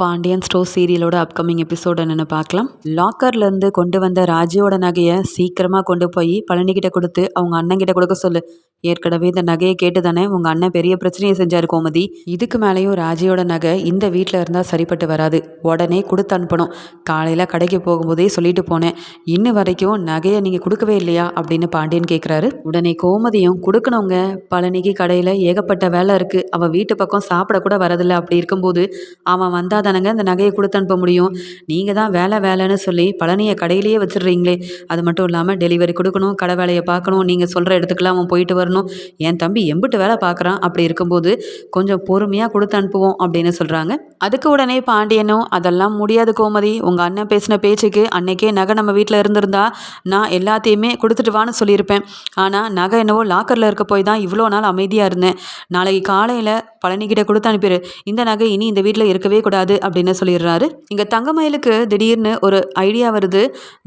Pandian store சீரியலோட upcoming episode என்னென்னு பார்க்கலாம். லாக்கர்லேருந்து கொண்டு வந்த ராஜியோட நகையை சீக்கிரமாக கொண்டு போய் பழனிக்கிட்ட கொடுத்து அவங்க அண்ணன்கிட்ட கொடுக்க சொல்லு. ஏற்கனவே இந்த நகையை கேட்டு தானே உங்கள் அண்ணன் பெரிய பிரச்சனையை செஞ்சார் கோமதி. இதுக்கு மேலேயும் ராஜியோட நகை இந்த வீட்டில் இருந்தால் சரிப்பட்டு வராது. உடனே கொடுத்து அனுப்பணும். காலையில் கடைக்கு போகும்போதே சொல்லிட்டு போனேன். இன்ன வரைக்கும் நகையை நீங்கள் கொடுக்கவே இல்லையா? அப்படின்னு பாண்டியன் கேட்குறாரு உடனே கோமதியும் கொடுக்கணுங்க. பழனிக்கு கடையில் ஏகப்பட்ட வேலை இருக்குது அவன் வீட்டு பக்கம் சாப்பிட கூட வரதில்லை. அப்படி இருக்கும்போது அவன் வந்தால் தானங்க இந்த நகையை கொடுத்து அனுப்ப முடியும்? நீங்கள் தான் வேலை வேலைன்னு சொல்லி பழனியை கடையிலேயே வச்சிடுறீங்களே. அது மட்டும் இல்லாமல் டெலிவரி கொடுக்கணும் கடை வேலையை பார்க்கணும். நீங்கள் சொல்கிற இடத்துக்குலாம் அவன் போயிட்டு வரணும். என் தம்பி எம்பிட்டு வேலை பார்க்குறான். அப்படி இருக்கும்போது கொஞ்சம் பொறுமையாக கொடுத்து அனுப்புவோம் அப்படின்னு சொல்கிறாங்க அதுக்கு உடனே பாண்டியனும் அதெல்லாம் முடியாது கோமதி. உங்கள் அண்ணன் பேசின பேச்சுக்கு அன்னைக்கே நகை நம்ம வீட்டில் இருந்திருந்தா நான் எல்லாத்தையுமே கொடுத்துட்டு வான்னு சொல்லியிருப்பேன். ஆனால் நகை என்னவோ லாக்கரில் இருக்க போய் தான் இவ்வளோ நாள் அமைதியாக இருந்தேன். நாளைக்கு காலையில் பழனிக்கிட்ட கொடுத்து அனுப்பிடு இந்த நகை இனி இந்த வீட்டில் இருக்கவே கூடாது அப்படின்னு சொல்லிடுறாரு. இங்கே தங்கமயிலுக்கு திடீர்னு ஒரு ஐடியா வருது.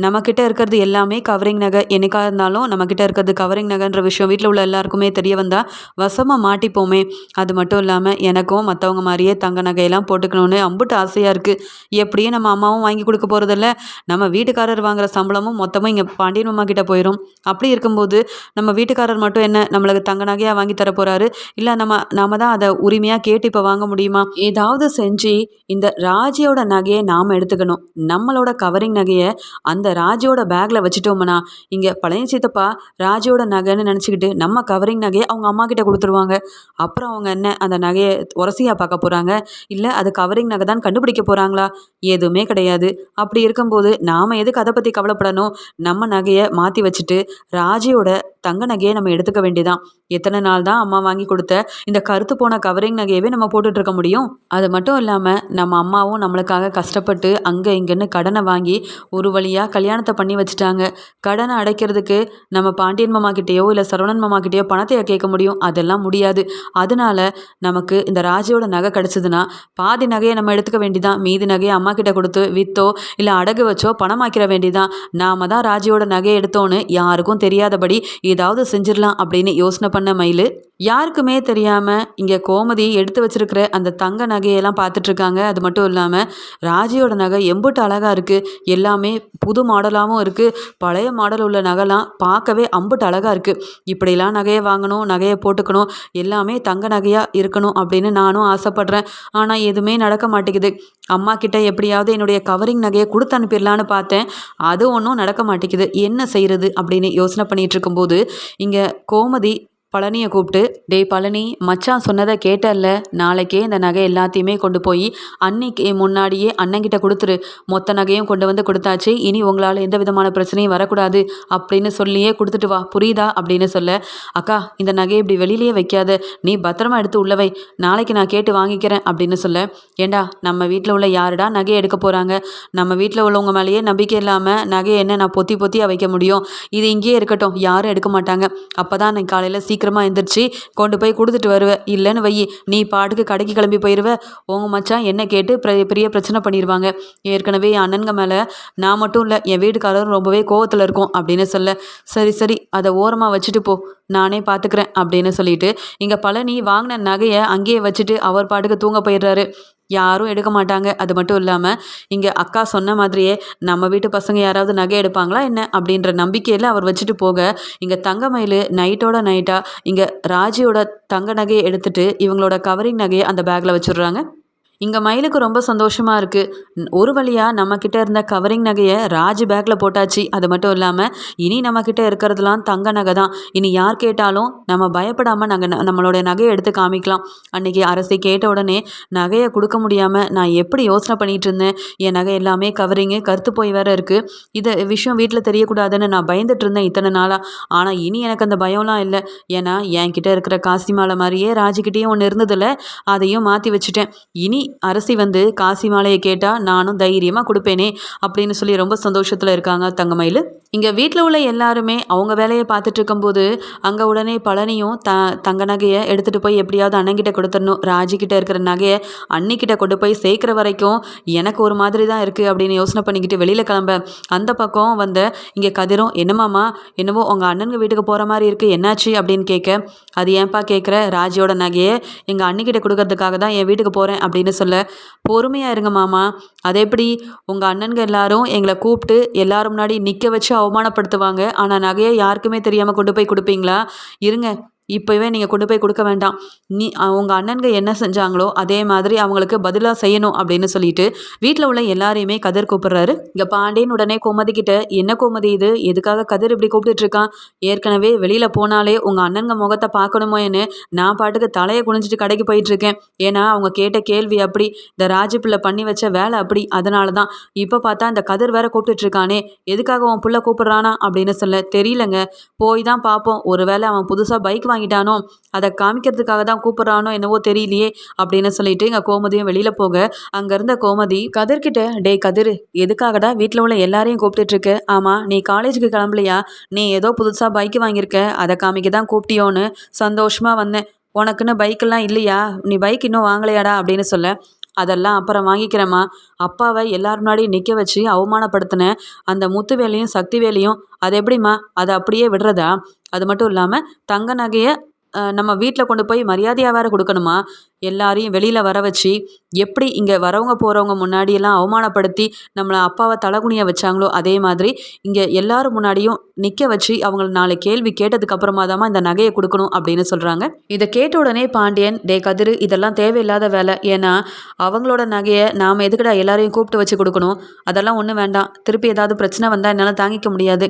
நம்மக்கிட்ட இருக்கிறது எல்லாமே கவரிங் நகை. என்னைக்கா இருந்தாலும் நம்மக்கிட்ட இருக்கிறது கவரிங் நகைன்ற விஷயம் வீட்டில் உள்ள எல்லாருக்குமே தெரிய வந்தால் வசமாக மாட்டிப்போமே. அது மட்டும் இல்லாமல் எனக்கும் மற்றவங்க மாதிரியே தங்க நகையெல்லாம் போட்டுக்கணும்னு அம்புட்டு ஆசையாக இருக்குது எப்படியும் நம்ம அம்மாவும் வாங்கி கொடுக்க போகிறதில்ல நம்ம வீட்டுக்காரர் வாங்குகிற சம்பளமும் மொத்தமும் இங்கே பாண்டியன் அம்மா கிட்ட போயிடும் அப்படி இருக்கும்போது நம்ம வீட்டுக்காரர் மட்டும் என்ன நம்மளுக்கு தங்க நகையாக வாங்கி தர போகிறாரு இல்லை நம்ம நாம தான் அதை உரிமையாக கேட்டு இப்போ வாங்க முடியுமா? ஏதாவது செஞ்சு இந்த ராஜியோட நகையை நாம் எடுத்துக்கணும். நம்மளோட கவரிங் நகையை அந்த ராஜியோட பேக்கில் வச்சுட்டோம்னா இங்கே பழனி சித்தப்பா ராஜியோட நகைன்னு நினச்சிக்கிட்டு நம்ம கவரிங் நகையை அவங்க அம்மா கிட்ட கொடுத்துருவாங்க. அப்புறம் அவங்க என்ன அந்த நகையை உரசியாக பார்க்க போகிறாங்க இல்லை அது கவரிங் நகை தான் கண்டுபிடிக்க போகிறாங்களா எதுவுமே கிடையாது. அப்படி இருக்கும்போது நாம் எதுக்கு அதை பற்றி கவலைப்படணும்? நம்ம நகையை மாற்றி வச்சுட்டு ராஜியோட தங்க நகையை நம்ம எடுத்துக்க வேண்டியதான் எத்தனை நாள் தான் அம்மா வாங்கி கொடுத்த இந்த கருத்து போன கவரிங் நகையவே நம்ம போட்டுட்டு இருக்க முடியும்? அது மட்டும் இல்லாமல் நம்ம அம்மாவும் நம்மளுக்காக கஷ்டப்பட்டு அங்கே இங்கேன்னு கடனை வாங்கி ஒரு வழியாக கல்யாணத்தை பண்ணி வச்சுட்டாங்க. கடனை அடைக்கிறதுக்கு நம்ம பாண்டியன் மாமா கிட்டேயோ இல்லை சரவணன் மாமா கிட்டேயோ பணத்தை கேட்க முடியும். அதெல்லாம் முடியாது. அதனால நமக்கு இந்த ராஜியோட நகை கிடச்சிதுன்னா பாதி நகையை நம்ம எடுத்துக்க வேண்டிதான். மீதி நகையை அம்மா கிட்ட கொடுத்து விற்றோ இல்லை அடகு வச்சோ பணமாக்கிற வேண்டிதான். நாம தான் ராஜியோட நகையை எடுத்தோன்னு யாருக்கும் தெரியாதபடி ஏதாவது செஞ்சிடலாம் அப்படின்னு யோசனை பண்ண மயில். யாருக்குமே தெரியாமல் இங்கே கோமதி எடுத்து வச்சிருக்கிற அந்த தங்க நகையெல்லாம் பார்த்துட்ருக்காங்க. அது மட்டும் இல்லாமல் ராஜியோட நகை எம்புட்டு அழகாக இருக்குது எல்லாமே புது மாடலாகவும் இருக்குது பழைய மாடல் உள்ள நகைலாம் பார்க்கவே அம்புட்டு அழகாக இருக்குது இப்படிலாம் நகையை வாங்கணும் நகையை போட்டுக்கணும் எல்லாமே தங்க நகையாக இருக்கணும் அப்படின்னு நானும் ஆசைப்பட்றேன். ஆனால் எதுவுமே நடக்க மாட்டேங்குது. அம்மா கிட்ட எப்படியாவது என்னுடைய கவரிங் நகையை கொடுத்து அனுப்பிடலான்னு பார்த்தேன். அது ஒன்றும் நடக்க மாட்டேங்குது. என்ன செய்கிறது அப்படின்னு யோசனை பண்ணிகிட்டு இருக்கும்போது இங்கே கோமதி பழனியை கூப்பிட்டு டேய் பழனி மச்சான் சொன்னதை கேட்டல்ல. நாளைக்கே இந்த நகை எல்லாத்தையுமே கொண்டு போய் அன்னைக்கு முன்னாடியே அண்ணங்கிட்ட கொடுத்துரு. மொத்த நகையும் கொண்டு வந்து கொடுத்தாச்சு. இனி உங்களால் எந்த விதமான பிரச்சனையும் வரக்கூடாது அப்படின்னு சொல்லியே கொடுத்துட்டு வா. புரியுதா? அப்படின்னு சொல்ல அக்கா இந்த நகையை இப்படி வெளியிலேயே வைக்காத. நீ பத்திரமா எடுத்து உள்ளவை நாளைக்கு நான் கேட்டு வாங்கிக்கிறேன் அப்படின்னு சொல்ல ஏண்டா நம்ம வீட்டில் உள்ள யாருடா நகையை எடுக்க போகிறாங்க நம்ம வீட்டில் உள்ளவங்க மேலேயே நம்பிக்கை இல்லாமல் நகையை என்ன நான் பொத்தி பொத்தியாக வைக்க முடியும்? இது இங்கேயே இருக்கட்டும். யாரும் எடுக்க மாட்டாங்க. அப்போ தான் காலையில் காலையில் சீக்கிரமாக எந்திரிச்சு கொண்டு போய் கொடுத்துட்டு வருவேன் இல்லைன்னு வை நீ பாட்டுக்கு கடைக்கு கிளம்பி போயிடுவ உங்கள் மச்சான் என்ன கேட்டு பெரிய பிரச்சனை பண்ணிடுவாங்க ஏற்கனவே என் அண்ணனுங்க மேலே நான் மட்டும் இல்லை என் வீட்டுக்காரரும் ரொம்பவே கோவத்தில் இருக்கும் அப்படின்னு சொல்ல. சரி சரி அதை ஓரமாக வச்சுட்டு போ. நானே பார்த்துக்கிறேன் அப்படின்னு சொல்லிட்டு இங்கே பழனி வாங்கின நகையை அங்கேயே வச்சுட்டு அவர் பாட்டுக்கு தூங்க போயிடுறாரு. யாரும் எடுக்க மாட்டாங்க. அது மட்டும் இல்லாமல் இங்கே அக்கா சொன்ன மாதிரியே நம்ம வீட்டு பசங்க யாராவது நகை எடுப்பாங்களா என்ன? அப்படின்ற நம்பிக்கையில் அவர் வச்சுட்டு போக இங்கே தங்கமயில் நைட்டோட நைட்டாக இங்கே ராஜியோட தங்க நகையை எடுத்துகிட்டு இவங்களோட கவரிங் நகையை அந்த பேக்கில் வச்சுடுறாங்க. இங்கே மயிலுக்கு ரொம்ப சந்தோஷமாக இருக்குது ஒரு வழியாக நம்மக்கிட்ட இருந்த கவரிங் நகையை ராஜ் பேக்கில் போட்டாச்சு. அது மட்டும் இல்லாமல் இனி நம்மக்கிட்ட இருக்கிறதுலாம் தங்க நகை தான். இனி யார் கேட்டாலும் நம்ம பயப்படாமல் நாங்கள் நம்மளோட நகையை எடுத்து காமிக்கலாம். அன்றைக்கி அரசை கேட்ட உடனே நகையை கொடுக்க முடியாமல் நான் எப்படி யோசனை பண்ணிகிட்டு இருந்தேன்? என் நகை எல்லாமே கவரிங்கு கருத்து போய் வேற இருக்குது இதை விஷயம் வீட்டில் தெரியக்கூடாதுன்னு நான் பயந்துட்டு இருந்தேன் இத்தனை நாளாக ஆனால் இனி எனக்கு அந்த பயம்லாம் இல்லை. ஏன்னா என்கிட்ட இருக்கிற காசி மாலை மாதிரியே ராஜிக்கிட்டேயும் ஒன்று இருந்ததில்ல அதையும் மாற்றி வச்சுட்டேன். இனி அரசி வந்து காசி மாலையை கேட்டால் நானும் தைரியமாக கொடுப்பேனே அப்படின்னு சொல்லி ரொம்ப சந்தோஷத்தில் இருக்காங்க தங்கமயில். இங்கே வீட்டில் உள்ள எல்லாருமே அவங்க வேலையை பார்த்துட்டு இருக்கும்போது அங்கே உடனே பழனியும் த தங்க நகையை எடுத்துகிட்டு போய் எப்படியாவது அண்ணங்கிட்ட கொடுத்துடணும். ராஜிக்கிட்ட இருக்கிற நகையை அன்னிக்கிட்ட கொண்டு போய் சேர்க்குற வரைக்கும் எனக்கு ஒரு மாதிரி தான் இருக்குது அப்படின்னு யோசனை பண்ணிக்கிட்டு வெளியில் கிளம்ப. அந்த பக்கம் வந்த இங்கே கதிரும் என்னமாம்மா என்னவோ உங்கள் அண்ணனுங்க வீட்டுக்கு போகிற மாதிரி இருக்குது என்னாச்சு? அப்படின்னு கேட்க அது ஏன்பா கேட்குற ராஜியோட நகையை எங்கள் அன்னிக்கிட்ட கொடுக்கறதுக்காக தான் என் வீட்டுக்கு போகிறேன் அப்படின்னு சொல்ல பொறுமையாக இருங்க மாமா. அதே எப்படி உங்கள் அண்ணன்க எல்லாரும் எங்களை கூப்பிட்டு எல்லாரும் முன்னாடி நிற்க வச்சு அவமானப்படுத்துவாங்க? ஆனால் நகையை யாருக்குமே தெரியாமல் கொண்டு போய் கொடுப்பீங்களா? இருங்க இப்போவே நீங்கள் கொண்டு போய் கொடுக்க வேண்டாம். நீ உங்கள் அண்ணன்க என்ன செஞ்சாங்களோ அதே மாதிரி அவங்களுக்கு பதிலாக செய்யணும் அப்படின்னு சொல்லிட்டு வீட்டில் உள்ள எல்லாரையுமே கதிர் கூப்பிட்றாரு. இங்கே பாண்டியன் உடனே கோமதி கிட்ட என்ன கோமதி இது? எதுக்காக கதிர் இப்படி கூப்பிட்டுட்ருக்கான் ஏற்கனவே வெளியில் போனாலே உங்கள் அண்ணன்க முகத்தை பார்க்கணுமோன்னு நான் பாட்டுக்கு தலையை குனிஞ்சிட்டு கடைக்கு போயிட்டுருக்கேன் ஏன்னா அவங்க கேட்ட கேள்வி அப்படி இந்த ராஜு பிள்ளை பண்ணி வச்ச வேலை அப்படி அதனால தான். இப்போ பார்த்தா இந்த கதிர் வேற கூப்பிட்டுட்ருக்கானே எதுக்காக உன் புள்ள கூப்பிட்றானா? அப்படின்னு சொல்ல தெரியலங்க. போய் தான் பார்ப்போம். ஒருவேளை அவன் புதுசாக பைக் வாங்கிட்டானோ? அதை காமிக்கிறதுக்காக தான் கூப்பிட்றானோ என்னவோ தெரியலையே அப்படின்னு சொல்லிட்டு இங்கே கோமதியும் வெளியில் போக அங்கே இருந்த கோமதி கதிர்கிட்ட டே கதிர் எதுக்காகடா வீட்டில் உள்ள எல்லாரையும் கூப்பிட்டுட்ருக்கு ஆமாம் நீ காலேஜுக்கு கிளம்பலையா? நீ ஏதோ புதுசாக பைக் வாங்கியிருக்க அதை காமிக்க தான் கூப்பிட்டியோன்னு சந்தோஷமாக வந்தேன். உனக்குன்னு பைக்கெல்லாம் இல்லையா? நீ பைக் இன்னும் வாங்கலையாடா? அப்படின்னு சொல்ல அதெல்லாம் அப்புறம் வாங்கிக்கிறேம்மா. அப்பாவை எல்லார் முன்னாடியும் நிற்க வச்சு அவமானப்படுத்தின அந்த முத்து வேலையும் சக்தி வேலையும் அது எப்படிம்மா? அதை அப்படியே விடுறதா? அது மட்டும் இல்லாமல் தங்க நகையை நம்ம வீட்டில் கொண்டு போய் மரியாதையாக வேறு கொடுக்கணுமா? எல்லாரையும் வெளியில் வர வச்சு எப்படி இங்கே வரவங்க போகிறவங்க முன்னாடியெல்லாம் அவமானப்படுத்தி நம்மளை அப்பாவை தலகுனிய வச்சாங்களோ அதே மாதிரி இங்கே எல்லாரும் முன்னாடியும் நிற்க வச்சு அவங்கள நாலு கேள்வி கேட்டதுக்கு அப்புறமா தான் இந்த நகையை கொடுக்கணும் அப்படின்னு சொல்கிறாங்க இதை கேட்ட உடனே பாண்டியன் டே கதிர் இதெல்லாம் தேவையில்லாத வேலை. ஏன்னா அவங்களோட நகையை நாம் எதுக்கடா எல்லாரையும் கூப்பிட்டு வச்சு கொடுக்கணும்? அதெல்லாம் ஒன்றும் வேண்டாம். திருப்பி ஏதாவது பிரச்சனை வந்தால் என்னால் தாங்கிக்க முடியாது.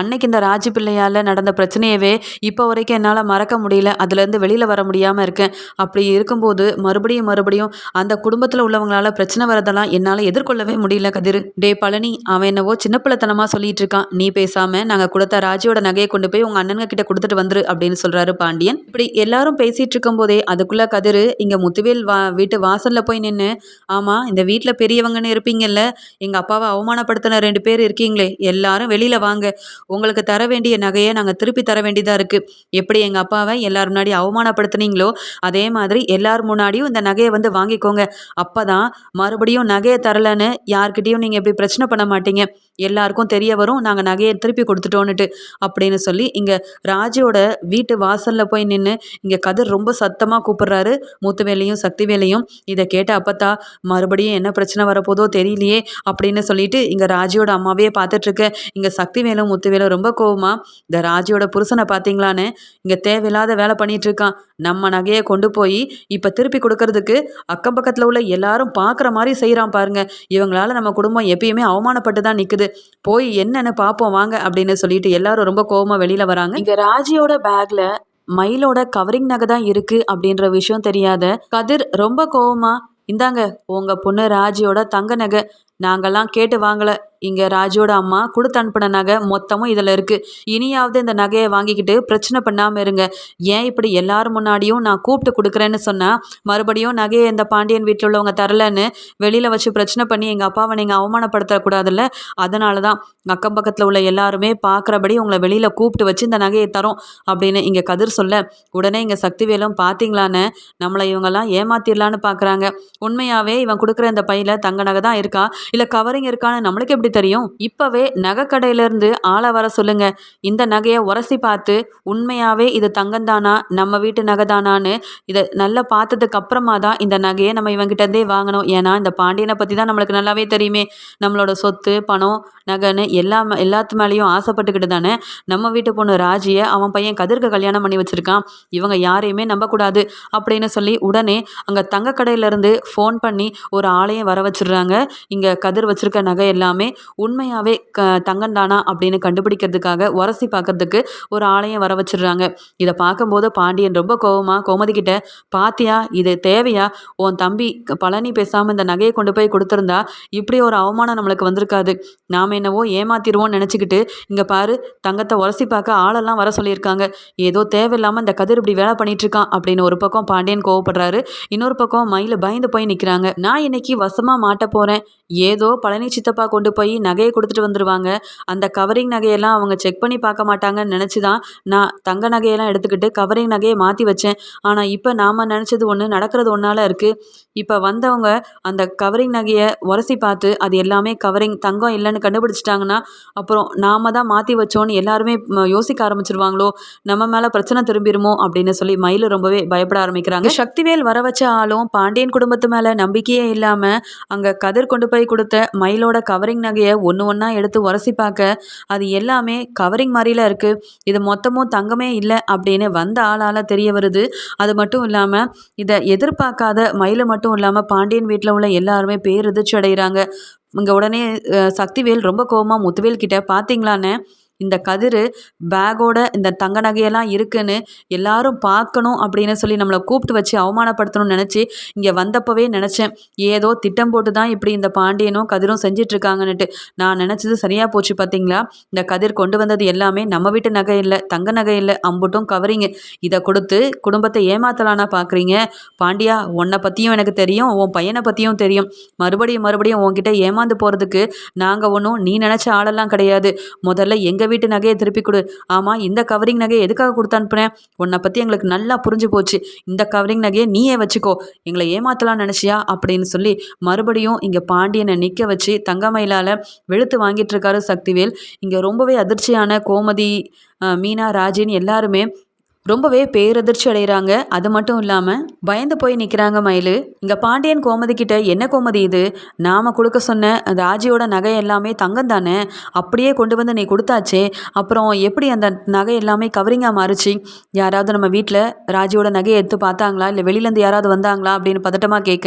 அன்னைக்கு இந்த ராஜி பிள்ளையால் நடந்த பிரச்சனையவே இப்போ வரைக்கும் என்னால் மறக்க முடியல. அதுலேருந்து வெளியில் வர முடியாமல் இருக்கேன். அப்படி இருக்கும்போது மறுபடியும் மறுபடியும் அந்த குடும்பத்தில் உள்ளவங்களால பிரச்சனை வரதெல்லாம் என்னால் எதிர்கொள்ளவே முடியல கதிர். டே பழனி அவன் என்னவோ சின்ன பிள்ளைத்தனமாக சொல்லிட்டு இருக்கான். நீ பேசாமல் நாங்கள் கொடுத்த ராஜியோட நகையை கொண்டு போய் உங்கள் அண்ணனுங்க கிட்ட கொடுத்துட்டு வந்துரு அப்படின்னு சொல்கிறாரு பாண்டியன். இப்படி எல்லாரும் பேசிகிட்டு இருக்கும்போதே அதுக்குள்ளே கதிர் இங்கே முத்துவேல் வா வீட்டு வாசலில் போய் நின்று ஆமாம் இந்த வீட்டில் பெரியவங்கன்னு இருப்பீங்கல்ல. எங்கள் அப்பாவை அவமானப்படுத்தின ரெண்டு பேர் இருக்கீங்களே. எல்லாரும் வெளியில் வாங்க. உங்களுக்கு தர வேண்டிய நகையை நாங்கள் திருப்பி தர வேண்டியதாக இருக்குது எப்படி எங்கள் அப்பாவை எல்லார் முன்னாடி அவமானப்படுத்துனீங்களோ அதே மாதிரி எல்லார் முன்னாடியும் இந்த நகையை வந்து வாங்கிக்கோங்க. அப்போ தான் மறுபடியும் நகையை தரலைன்னு யார்கிட்டேயும் நீங்கள் இப்படி பிரச்சனை பண்ண மாட்டீங்க. எல்லாருக்கும் தெரிய வரும் நாங்கள் நகையை திருப்பி கொடுத்துட்டோன்னுட்டு அப்படின்னு சொல்லி இங்கே ராஜியோட வீட்டு வாசலில் போய் நின்று இங்கே கதிர் ரொம்ப சத்தமாக கூப்பிட்றாரு. மூத்துவேலையும் சக்திவேலையும் இதை கேட்ட அப்பத்தா மறுபடியும் என்ன பிரச்சனை வரப்போதோ தெரியலையே அப்படின்னு சொல்லிட்டு இங்கே ராஜியோட அம்மாவே பார்த்துட்ருக்க இங்கே சக்திவேலும் முத்துவேலும் ரொம்ப கோவமா இந்த ராஜியோட புருஷனை பார்த்தீங்களான்னு இங்கே தேவையில்லாத வேலை பண்ணிட்டு இருக்கான் நம்ம நகையை கொண்டு போய் இப்போ திருப்பி கொடுக்கறதுக்கு அக்கம் பக்கத்தில் உள்ள எல்லாரும் பார்க்குற மாதிரி செய்கிறான் பாருங்க. இவங்களால நம்ம குடும்பம் எப்பயுமே அவமானப்பட்டு தான் நிற்குது போய் என்னன்னு பார்ப்போம் வாங்க அப்படின்னு சொல்லிட்டு எல்லாரும் ரொம்ப கோவமாக வெளியில் வராங்க. இங்கே ராஜியோட பேக்கில் மயிலோட கவரிங் நகை தான் இருக்கு அப்படின்ற விஷயம் தெரியாத கதிர் ரொம்ப கோவமா இந்தாங்க உங்க பொண்ணு ராஜியோட தங்க நகை. நாங்கள்லாம் கேட்டு வாங்கலை. இங்கே ராஜோட அம்மா கொடுத்து அனுப்பின நகை மொத்தமும் இதில் இருக்குது இனியாவது இந்த நகையை வாங்கிக்கிட்டு பிரச்சனை பண்ணாமல் இருங்க. ஏன் இப்படி எல்லாரும் முன்னாடியும் நான் கூப்பிட்டு கொடுக்குறேன்னு சொன்னால் மறுபடியும் நகையை இந்த பாண்டியன் வீட்டில் உள்ளவங்க தரலன்னு வெளியில் வச்சு பிரச்சனை பண்ணி எங்கள் அப்பாவை நீங்கள் அவமானப்படுத்தக்கூடாதுல்ல அதனால தான் அக்கம் பக்கத்தில் உள்ள எல்லாருமே பார்க்குறபடி உங்களை வெளியில் கூப்பிட்டு வச்சு இந்த நகையை தரோம் அப்படின்னு இங்கே கதிர் சொல்ல உடனே இங்கே சக்திவேலும் பார்த்தீங்களான்னு நம்மளை இவங்கெல்லாம் ஏமாத்திடலான்னு பார்க்குறாங்க உண்மையாகவே இவன் கொடுக்குற இந்த பையில் தங்க நகை தான் இருக்கா? இல்லை கவரிங் இருக்கான்னு நம்மளுக்கு எப்படி தெரியும்? இப்போவே நகைக்கடையிலேருந்து ஆளை வர சொல்லுங்க. இந்த நகையை உரசி பார்த்து உண்மையாகவே இது தங்கந்தானா நம்ம வீட்டு நகை தானான்னு இதை நல்லா பார்த்ததுக்கு அப்புறமா தான் இந்த நகையை நம்ம இவங்கிட்டேருந்தே வாங்கணும். ஏன்னா இந்த பாண்டியனை பற்றி தான் நம்மளுக்கு நல்லாவே தெரியுமே. நம்மளோட சொத்து பணம் நகைன்னு எல்லா எல்லாத்து மேலேயும் ஆசைப்பட்டுக்கிட்டு தானே நம்ம வீட்டு பொண்ணு ராஜியை அவன் பையன் கதிர்க்கு கல்யாணம் பண்ணி வச்சுருக்கான். இவங்க யாரையுமே நம்பக்கூடாது அப்படின்னு சொல்லி உடனே அங்கே தங்க கடையிலேருந்து ஃபோன் பண்ணி ஒரு ஆளையும் வர வச்சிடுறாங்க. இங்கே கதிர் வச்சுருக்க நகை எல்லாமே உண்மையாகவே க தங்கந்தானா அப்படின்னு கண்டுபிடிக்கிறதுக்காக உரசி பார்க்கறதுக்கு ஒரு ஆளையும் வர வச்சிடுறாங்க. இதை பார்க்கும்போது பாண்டியன் ரொம்ப கோவமாக கோமதி கிட்ட பாத்தியா இது தேவையா? உன் தம்பி பழனி பேசாமல் இந்த நகையை கொண்டு போய் கொடுத்துருந்தா இப்படி ஒரு அவமானம் நம்மளுக்கு வந்திருக்காது. நாம் என்னவோ ஏமாத்திடுவோம்னு நினச்சிக்கிட்டு இங்கே பாரு தங்கத்தை உரசி பார்க்க ஆளெல்லாம் வர சொல்லியிருக்காங்க. ஏதோ தேவையில்லாமல் இந்த கதிர் இப்படி வேலை பண்ணிகிட்ருக்கான் அப்படின்னு ஒரு பக்கம் பாண்டியன் கோவப்படுறாரு. இன்னொரு பக்கம் மயில் பயந்து போய் நிற்கிறாங்க நான் இன்னைக்கு வசமாக மாட்ட போகிறேன் ஏதோ பழனி சித்தப்பா கொண்டு போய் நகையை கொடுத்துட்டு வந்துடுவாங்க அந்த கவரிங் நகையெல்லாம் அவங்க செக் பண்ணி பார்க்க மாட்டாங்கன்னு நினச்சி தான் நான் தங்க நகையெல்லாம் எடுத்துக்கிட்டு கவரிங் நகையை மாற்றி வச்சேன். ஆனால் இப்போ நாம் நினச்சது ஒன்று நடக்கிறது ஒன்றால் இருக்குது இப்போ வந்தவங்க அந்த கவரிங் நகையை உரசி பார்த்து அது எல்லாமே கவரிங் தங்கம் இல்லைன்னு கண்டுபிடிச்சிட்டாங்கன்னா அப்புறம் நாம தான் மாற்றி வச்சோன்னு எல்லாருமே யோசிக்க ஆரம்பிச்சிருவாங்களோ? நம்ம மேலே பிரச்சனை திரும்பிடுமோ அப்படின்னு சொல்லி மயில் ரொம்பவே பயப்பட ஆரம்பிக்கிறாங்க. சக்திவேல் வர வச்ச ஆளும் பாண்டியன் குடும்பத்து மேலே நம்பிக்கையே இல்லாமல் அங்கே கதிர் கொண்டு போய் கொடுத்த மயிலோட கவரிங் நகையை ஒன்று ஒன்றா எடுத்து உரசி பார்க்க அது எல்லாமே கவரிங் மாதிரில இருக்குது இது மொத்தமும் தங்கமே இல்லை அப்படின்னு வந்த ஆளால் தெரிய வருது. அது மட்டும் இல்லாமல் இதை எதிர்பார்க்காத மயிலை மட்டும் மட்டும் இல்லாமல் பாண்டியன் வீட்டில் உள்ள எல்லாருமே பேர் பேரதிர்ச்சி அடைகிறாங்க இங்கே உடனே சக்திவேல் ரொம்ப கோபமாக முத்துவேல் கிட்ட பார்த்தீங்களான்னு இந்த கதிர் பேக்கோட இந்த தங்க நகையெல்லாம் இருக்குன்னு எல்லாரும் பார்க்கணும் அப்படின்னு சொல்லி நம்மளை கூப்பிட்டு வச்சு அவமானப்படுத்தணும்னு நினச்சி இங்கே வந்தப்பவே நினச்சேன். ஏதோ திட்டம் போட்டு தான் இப்படி இந்த பாண்டியனும் கதிரும் செஞ்சிட்ருக்காங்கன்னுட்டு. நான் நினச்சது சரியாக போச்சு பார்த்தீங்களா இந்த கதிர் கொண்டு வந்தது எல்லாமே நம்ம வீட்டு நகை இல்லை தங்க நகை இல்லை அம்புட்டும் கவரிங்க. இதை கொடுத்து குடும்பத்தை ஏமாத்தலானா பார்க்குறீங்க பாண்டியா உன்னை பற்றியும் எனக்கு தெரியும் உன் பையனை பற்றியும் தெரியும். மறுபடியும் மறுபடியும் உன்கிட்ட ஏமாந்து போகிறதுக்கு நாங்கள் ஒன்றும் நீ நினச்ச ஆளெல்லாம் கிடையாது. முதல்ல எங்கள் எங்கள் வீட்டு நகையை திருப்பி கொடு. ஆமாம் இந்த கவரிங் நகையை எதுக்காக கொடுத்து அனுப்புனேன் உன்னை பற்றி எங்களுக்கு நல்லா புரிஞ்சு போச்சு. இந்த கவரிங் நகையை நீயே வச்சுக்கோ. எங்களை ஏமாத்தலாம் நினச்சியா? அப்படின்னு சொல்லி மறுபடியும் இங்கே பாண்டியனை நிற்க வச்சு தங்கமயிலால் வெளுத்து வாங்கிட்டு இருக்காரு சக்திவேல். இங்கே ரொம்பவே அதிர்ச்சியான கோமதி மீனா ராஜின் எல்லாருமே ரொம்பவே பேரதிர்ச்சி அடைகிறாங்க அது மட்டும் இல்லாமல் பயந்து போய் நிற்கிறாங்க மயில். இங்கே பாண்டியன் கோமதி கிட்ட என்ன கோமதி இது? நாம் கொடுக்க சொன்ன அந்த ஆஜியோட நகை எல்லாமே தங்கம் தானே? அப்படியே கொண்டு வந்து நீ கொடுத்தாச்சே. அப்புறம் எப்படி அந்த நகை எல்லாமே கவரிங்காக மாறுச்சு? யாராவது நம்ம வீட்டில் ராஜியோட நகையை எடுத்து பார்த்தாங்களா? இல்லை வெளியிலேருந்து யாராவது வந்தாங்களா? அப்படின்னு பதட்டமாக கேட்க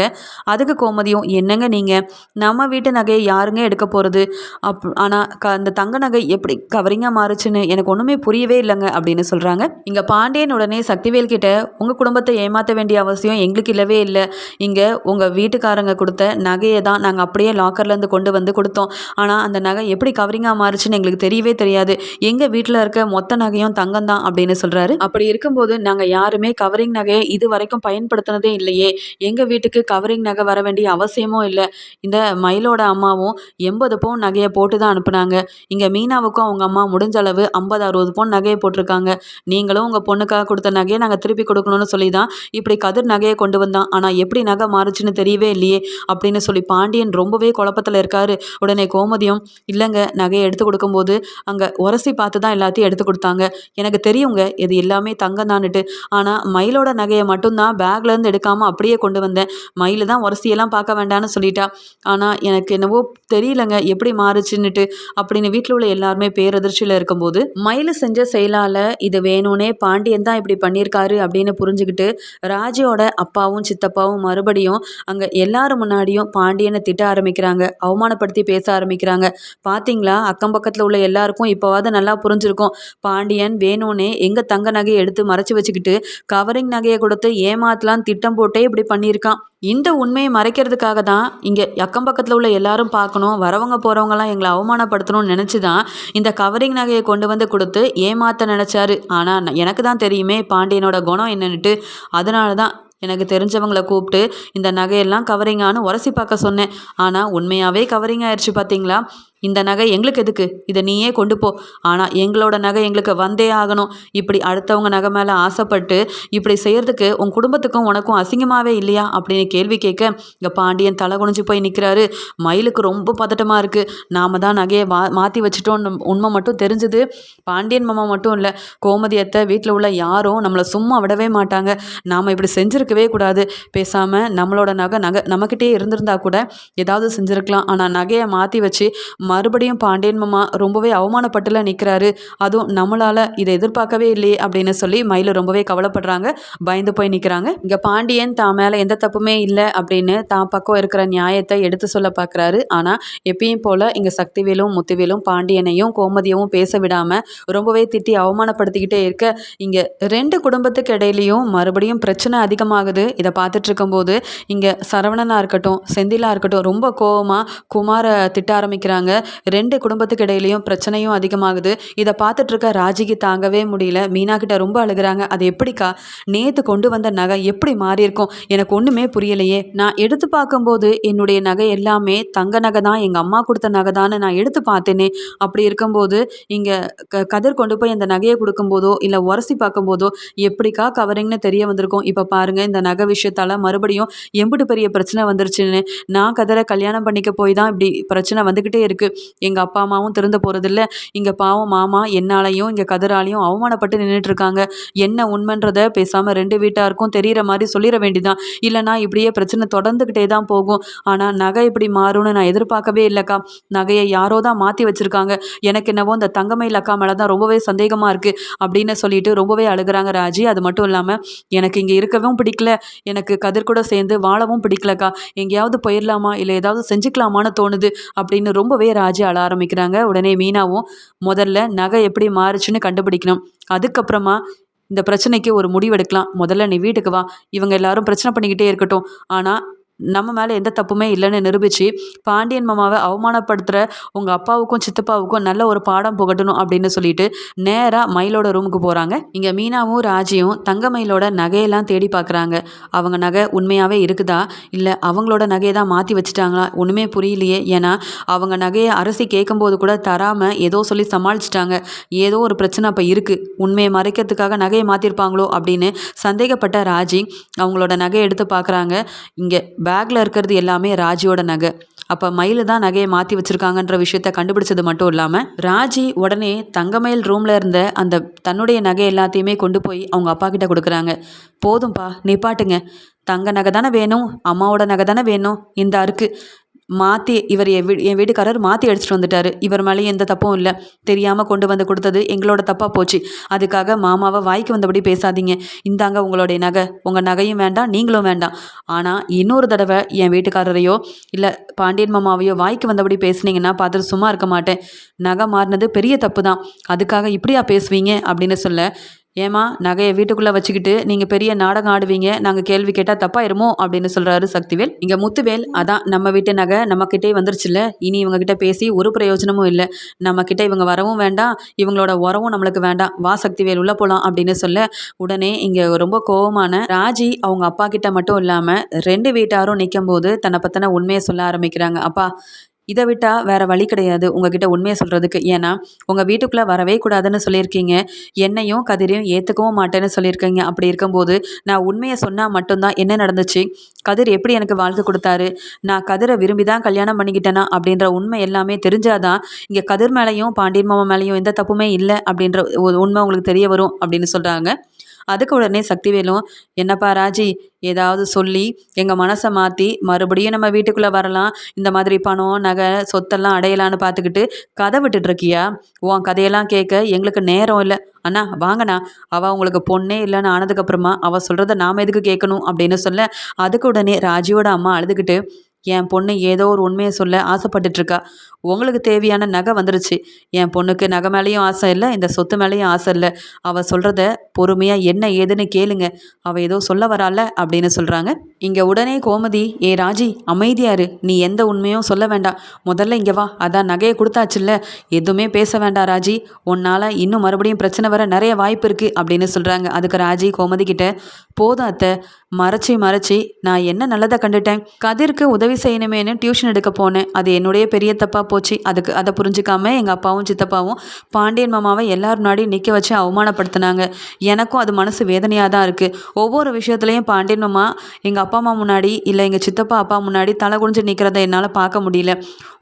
அதுக்கு கோமதியும் என்னங்க நீங்கள் நம்ம வீட்டு நகையை யாருங்க எடுக்க போகிறது அப் ஆனால் க அந்த தங்க நகை எப்படி கவரிங்காக மாறுச்சுன்னு எனக்கு ஒன்றுமே புரியவே இல்லைங்க அப்படின்னு சொல்கிறாங்க இங்கே பா பாண்டியன் உடனே சக்திவேல் கிட்ட உங்கள் குடும்பத்தை ஏமாற்ற வேண்டிய அவசியம் எங்களுக்கு இல்லவே இல்லை. இங்கே உங்கள் வீட்டுக்காரங்க கொடுத்த நகையை தான் நாங்கள் அப்படியே லாக்கர்லேருந்து கொண்டு வந்து கொடுத்தோம். ஆனால் அந்த நகை எப்படி கவரிங்காக மாறுச்சுன்னு எங்களுக்கு தெரியவே தெரியாது. எங்கள் வீட்டில் இருக்க மொத்த நகையும் தங்கம் தான் அப்படின்னு சொல்கிறாரு அப்படி இருக்கும்போது நாங்கள் யாருமே கவரிங் நகையை இது வரைக்கும் பயன்படுத்தினதே இல்லையே. எங்கள் வீட்டுக்கு கவரிங் நகை வர வேண்டிய அவசியமும் இல்லை. இந்த மயிலோட அம்மாவும் எண்பது பவுன் நகையை போட்டு தான் அனுப்புனாங்க. இங்கே மீனாவுக்கும் அவங்க அம்மா முடிஞ்ச அளவு ஐம்பது அறுபது பவுன் நகையை போட்டிருக்காங்க. நீங்களும் உங்கள் பொண்ணு பொண்ணுக்காக கொடுத்த நகையை நாங்கள் திருப்பி கொடுக்கணும்னு சொல்லி தான் இப்படி கதிர் நகையை கொண்டு வந்தான். ஆனால் எப்படி நகை மாறுச்சுன்னு தெரியவே இல்லையே அப்படின்னு சொல்லி பாண்டியன் ரொம்பவே குழப்பத்தில் இருக்காரு. உடனே கோமதியும் இல்லைங்க நகையை எடுத்து கொடுக்கும்போது அங்கே உரசி பார்த்து தான் எல்லாத்தையும் எடுத்து கொடுத்தாங்க. எனக்கு தெரியுங்க இது எல்லாமே தங்கம் தான்னுட்டு ஆனால் மயிலோட நகையை மட்டும்தான் பேக்லேருந்து எடுக்காமல் அப்படியே கொண்டு வந்தேன். மயில் தான் உரசியெல்லாம் பார்க்க வேண்டாம்னு சொல்லிட்டா. ஆனால் எனக்கு என்னவோ தெரியலங்க எப்படி மாறுச்சுன்னுட்டு அப்படின்னு வீட்டில் உள்ள எல்லாருமே பேரதிர்ச்சியில் இருக்கும்போது மயில் செஞ்ச செயலால் இது வேணும்னே பாண்டி பாண்டியன் தான் இப்படி பண்ணியிருக்காரு அப்படின்னு புரிஞ்சுக்கிட்டு ராஜியோட அப்பாவும் சித்தப்பாவும் மறுபடியும் அங்கே எல்லாரும் முன்னாடியும் பாண்டியனை திட்ட ஆரம்பிக்கிறாங்க அவமானப்படுத்தி பேச ஆரம்பிக்கிறாங்க. பார்த்தீங்களா அக்கம் பக்கத்தில் உள்ள எல்லாருக்கும் இப்போவாது நல்லா புரிஞ்சிருக்கும். பாண்டியன் வேணும்னே எங்கள் தங்க நகையை எடுத்து மறைச்சி வச்சுக்கிட்டு கவரிங் நகையை கொடுத்து ஏமாத்தலாம் திட்டம் போட்டே இப்படி பண்ணியிருக்கான். இந்த உண்மையை மறைக்கிறதுக்காக தான் இங்கே அக்கம் பக்கத்தில் உள்ள எல்லாரும் பார்க்கணும் வரவங்க போகிறவங்கலாம் எங்களை அவமானப்படுத்தணும்னு நினச்சி தான் இந்த கவரிங் நகையை கொண்டு வந்து கொடுத்து ஏமாற்ற நினச்சாரு. ஆனால் எனக்கு தான் தெரியுமே பாண்டியனோட குணம் என்னன்னுட்டு. அதனால தான் எனக்கு தெரிஞ்சவங்களை கூப்பிட்டு இந்த நகையெல்லாம் கவரிங்கான்னு உரசி பார்க்க சொன்னேன். ஆனால் உண்மையாகவே கவரிங் ஆயிடுச்சு பார்த்தீங்களா இந்த நகை எங்களுக்கு எதுக்கு? இதை நீயே கொண்டு போ. ஆனால் எங்களோட நகை எங்களுக்கு வந்தே ஆகணும். இப்படி அடுத்தவங்க நகை மேலே ஆசைப்பட்டு இப்படி செய்கிறதுக்கு உன் குடும்பத்துக்கும் உனக்கும் அசிங்கமாகவே இல்லையா? அப்படின்னு கேள்வி கேட்க இங்கே பாண்டியன் தலை குனிஞ்சு போய் நிற்கிறாரு மயிலுக்கு ரொம்ப பதட்டமாக இருக்குது நாம் தான் நகையை மா மாற்றி வச்சுட்டோன்னு உண்மை மட்டும் தெரிஞ்சுது. பாண்டியன் மாமா மட்டும் இல்லை கோமதியத்தை வீட்டில் உள்ள யாரும் நம்மளை சும்மா விடவே மாட்டாங்க. நாம் இப்படி செஞ்சுருக்கவே கூடாது. பேசாமல் நம்மளோட நகை நகை நம்மக்கிட்டே இருந்திருந்தா கூட ஏதாவது செஞ்சுருக்கலாம். ஆனால் நகையை மாற்றி வச்சு மறுபடியும் பாண்டியன் மாமா ரொம்பவே அவமானப்பட்டுல நிற்கிறாரு அதுவும் நம்மளால் இதை எதிர்பார்க்கவே இல்லையே அப்படின்னு சொல்லி மயில் ரொம்பவே கவலைப்படுறாங்க. பயந்து போய் நிற்கிறாங்க இங்கே பாண்டியன் தான் மேலே எந்த தப்புமே இல்லை அப்படின்னு தான் பக்கம் இருக்கிற நியாயத்தை எடுத்து சொல்ல பார்க்குறாரு ஆனால் எப்பயும் போல் இங்கே சக்திவேலும் முத்துவேலும் பாண்டியனையும் கோமதியவும் பேச விடாமல் ரொம்பவே திட்டி அவமானப்படுத்திக்கிட்டே இருக்க இங்கே ரெண்டு குடும்பத்துக்கு இடையிலையும் மறுபடியும் பிரச்சனை அதிகமாகுது. இதை பார்த்துட்டு இருக்கும்போது இங்கே சரவணனாக இருக்கட்டும் செந்திலாக இருக்கட்டும் ரொம்ப கோபமாக குமாரை திட்ட ஆரம்பிக்கிறாங்க. ரெண்டு குடும்பத்துக்கு இடையிலையும் பிரச்சனையும் அதிகமாகுது. இதை பார்த்துட்டு இருக்க ராஜிக்கு தாங்கவே முடியல. மீனா கிட்ட ரொம்ப அழுகுறாங்க. அது எப்படிக்கா? நேற்று கொண்டு வந்த நகை எப்படி மாறி இருக்கும்? எனக்கு ஒன்றுமே புரியலையே. நான் எடுத்து பார்க்கும்போது என்னுடைய நகை எல்லாமே தங்க நகை தான். எங்கள் அம்மா கொடுத்த நகை தான்னு நான் எடுத்து பார்த்தேனே. அப்படி இருக்கும்போது இங்கே க கதிர் கொண்டு போய் அந்த நகையை கொடுக்கும்போதோ இல்லை உரசி பார்க்கும்போதோ எப்படிக்கா கவரிங்னு தெரிய வந்திருக்கும். இப்போ பாருங்கள் இந்த நகை விஷயத்தால் மறுபடியும் எம்பிட்டு பெரிய பிரச்சனை வந்துருச்சுன்னு. நான் கதிரை கல்யாணம் பண்ணிக்க போய் தான் இப்படி பிரச்சனை வந்துக்கிட்டே இருக்குது எங்கள் அப்பா அம்மாவும் திருந்த போகிறதில்ல இங்கே பாவம் மாமா என்னாலையும் இங்கே கதிராலையும் அவமானப்பட்டு நின்றுட்டுருக்காங்க என்ன உண்மைன்றத பேசாமல் ரெண்டு வீட்டாருக்கும் தெரிகிற மாதிரி சொல்லிட வேண்டிதான். இல்லைனா இப்படியே பிரச்சனை தொடர்ந்துக்கிட்டே தான் போகும். ஆனால் நகை இப்படி மாறும்னு நான் எதிர்பார்க்கவே இல்லைக்கா. நகையை யாரோ தான் மாற்றி வச்சுருக்காங்க. எனக்கு என்னவோ இந்த தங்கமயில் அக்கா மேலே தான் ரொம்பவே சந்தேகமாக இருக்குது அப்படின்னு சொல்லிட்டு ரொம்பவே அழுகுறாங்க ராஜி. அது மட்டும் இல்லாமல் எனக்கு இங்கே இருக்கவும் பிடிக்கல. எனக்கு கதிர் கூட சேர்ந்து வாழவும் பிடிக்கலக்கா. எங்கேயாவது போயிடலாமா இல்லை ஏதாவது செஞ்சுக்கலாமான்னு தோணுது அப்படின்னு ரொம்பவே ராஜி அழ ஆரம்பிக்கிறாங்க. உடனே மீனாவும் முதல்ல நகை எப்படி மாறுச்சுன்னு கண்டுபிடிக்கணும். அதுக்கப்புறமா இந்த பிரச்சனைக்கு ஒரு முடிவெடுக்கலாம். முதல்ல நீ வீட்டுக்கு வா. இவங்க எல்லாரும் பிரச்சனை பண்ணிக்கிட்டே இருக்கட்டும். ஆனால் நம்ம மேலே எந்த தப்புமே இல்லைன்னு நிரூபித்து பாண்டியன் மாமாவை அவமானப்படுத்துகிற உங்கள் அப்பாவுக்கும் சித்தப்பாவுக்கும் நல்ல ஒரு பாடம் புகட்டணும் அப்படின்னு சொல்லிட்டு நேராக மயிலோட ரூமுக்கு போகிறாங்க இங்கே மீனாவும் ராஜியும் தங்க மயிலோட நகையெல்லாம் தேடி பார்க்குறாங்க அவங்க நகை உண்மையாகவே இருக்குதா? இல்லை அவங்களோட நகையை தான் மாற்றி வச்சுட்டாங்களா? ஒன்றுமே புரியலையே. ஏன்னா அவங்க நகையை அரசி கேட்கும்போது கூட தராமல் ஏதோ சொல்லி சமாளிச்சிட்டாங்க. ஏதோ ஒரு பிரச்சனை அப்போ இருக்குது உண்மையை மறைக்கிறதுக்காக நகையை மாற்றிருப்பாங்களோ அப்படின்னு சந்தேகப்பட்ட ராஜி அவங்களோட நகையை எடுத்து பார்க்குறாங்க இங்கே பேக்கில் இருக்கிறது எல்லாமே ராஜியோட நகை. அப்போ மயில் தான் நகையை மாற்றி வச்சுருக்காங்கன்ற விஷயத்த கண்டுபிடிச்சது மட்டும் இல்லாமல் ராஜி உடனே தங்கமயில் ரூமில் இருந்த அந்த தன்னுடைய நகை எல்லாத்தையுமே கொண்டு போய் அவங்க அப்பா கிட்ட கொடுக்குறாங்க. போதும்ப்பா நிப்பாட்டுங்க. தங்க நகை தானே வேணும் அம்மாவோட நகை தானே வேணும் இந்த அருக்கு மாற்றி இவர் என் வீ என் வீட்டுக்காரர் மாற்றி அடிச்சிட்டு வந்துட்டார். இவர் மேலேயும் எந்த தப்பும் இல்லை. தெரியாமல் கொண்டு வந்து கொடுத்தது எங்களோட தப்பாக போச்சு. அதுக்காக மாமாவை வாய்க்கு வந்தபடி பேசாதீங்க. இந்தாங்க உங்களுடைய நகை. உங்கள் நகையும் வேண்டாம் நீங்களும் வேண்டாம். ஆனால் இன்னொரு தடவை என் வீட்டுக்காரரையோ இல்லை பாண்டியன் மாமாவையோ வாய்க்கு வந்தபடி பேசுனீங்கன்னா பார்த்துட்டு சும்மா இருக்க மாட்டேன். நகை மாறினது பெரிய தப்பு தான் அதுக்காக இப்படியா பேசுவீங்க? அப்படின்னு சொல்ல ஏமா நகையை வீட்டுக்குள்ளே வச்சுக்கிட்டு நீங்கள் பெரிய நாடகம் ஆடுவீங்க நாங்கள் கேள்வி கேட்டால் தப்பாயிருமோ அப்படின்னு சொல்கிறாரு சக்திவேல். இங்கே முத்துவேல் அதான் நம்ம வீட்டு நகை நம்மக்கிட்டே வந்துருச்சுல்ல. இனி இவங்ககிட்ட பேசி ஒரு பிரயோஜனமும் இல்லை. நம்மக்கிட்ட இவங்க வரவும் வேண்டாம் இவங்களோட உறவும் நம்மளுக்கு வேண்டாம். வா சக்திவேல் உள்ளே போகலாம் அப்படின்னு சொல்ல உடனே இங்கே ரொம்ப கோபமான ராஜி அவங்க அப்பா கிட்ட மட்டும் இல்லாமல் ரெண்டு வீட்டாரும் நிற்கும் போது தன்னை பற்றின உண்மையை சொல்ல ஆரம்பிக்கிறாங்க. அப்பா இதை விட்டால் வேறு வழி கிடையாது. உங்ககிட்ட உண்மையை சொல்கிறதுக்கு ஏன்னா உங்கள் வீட்டுக்குள்ளே வரவே கூடாதுன்னு சொல்லியிருக்கீங்க. என்னையும் கதிரையும் ஏற்றுக்கவும் மாட்டேன்னு சொல்லியிருக்கீங்க. அப்படி இருக்கும்போது நான் உண்மையை சொன்னால் மட்டும்தான் என்ன நடந்துச்சு? கதிர் எப்படி எனக்கு வாழ்க்கை கொடுத்தாரு? நான் கதிரை விரும்பி தான் கல்யாணம் பண்ணிக்கிட்டேனா? அப்படின்ற உண்மை எல்லாமே தெரிஞ்சாதான் இங்கே கதிர் மேலேயும் பாண்டியன் மாமா மேலேயும் எந்த தப்புமே இல்லை அப்படின்ற உண்மை உங்களுக்கு தெரிய வரும் அப்படின்னு சொல்கிறாங்க அதுக்கு உடனே சக்திவேலும் என்னப்பா ராஜி ஏதாவது சொல்லி எங்கள் மனசை மாற்றி மறுபடியும் நம்ம வீட்டுக்குள்ளே வரலாம். இந்த மாதிரி பணம் நகை சொத்தெல்லாம் அடையலான்னு பார்த்துக்கிட்டு கதை விட்டுட்ருக்கியா உன் கதையெல்லாம் கேட்க எங்களுக்கு நேரம் இல்லை. அண்ணா வாங்கண்ணா. அவள் உங்களுக்கு பொண்ணே இல்லைன்னு ஆனதுக்கப்புறமா அவள் சொல்கிறத நாம் எதுக்கு கேட்கணும்? அப்படின்னு சொல்ல அதுக்கு உடனே ராஜியோட அம்மா அழுதுகிட்டு என் பொண்ணு ஏதோ ஒரு உண்மையை சொல்ல ஆசைப்பட்டுட்ருக்கா உங்களுக்கு தேவையான நகை வந்துருச்சு. என் பொண்ணுக்கு நகை மேலேயும் ஆசை இல்லை இந்த சொத்து மேலேயும் ஆசை இல்லை. அவள் சொல்கிறத பொறுமையாக என்ன ஏதுன்னு கேளுங்க. அவள் ஏதோ சொல்ல வரால அப்படின்னு சொல்கிறாங்க இங்கே உடனே கோமதி ஏ ராஜி அமைதியாரு நீ எந்த உண்மையும் சொல்ல வேண்டாம். முதல்ல இங்கே வா. அதான் நகையை கொடுத்தாச்சுல்ல. எதுவுமே பேச வேண்டாம் ராஜி. உன்னால் இன்னும் மறுபடியும் பிரச்சனை வர நிறைய வாய்ப்பு இருக்குது அப்படின்னு சொல்கிறாங்க அதுக்கு ராஜி கோமதி கிட்ட போதும் அத்தை. மறைச்சி மறைச்சி நான் என்ன நல்லதை கண்டுட்டேன்? கதிர்க்கு உதவி செய்யணுமேனு டியூஷன் எடுக்க போனேன். அது என்னுடைய பெரிய தப்பாக போச்சு. அதுக்கு அதை புரிஞ்சுக்காம எங்கள் அப்பாவும் சித்தப்பாவும் பாண்டியன் மாமாவை எல்லார் முன்னாடியும் நிற்க வச்சு அவமானப்படுத்தினாங்க. எனக்கும் அது மனசு வேதனையாக தான் இருக்குது ஒவ்வொரு விஷயத்துலையும் பாண்டியன் மாமா எங்கள் அப்பா அம்மா முன்னாடி இல்லை எங்கள் சித்தப்பா அப்பா முன்னாடி தலை குனிஞ்சு நிற்கிறத என்னால் பார்க்க முடியல.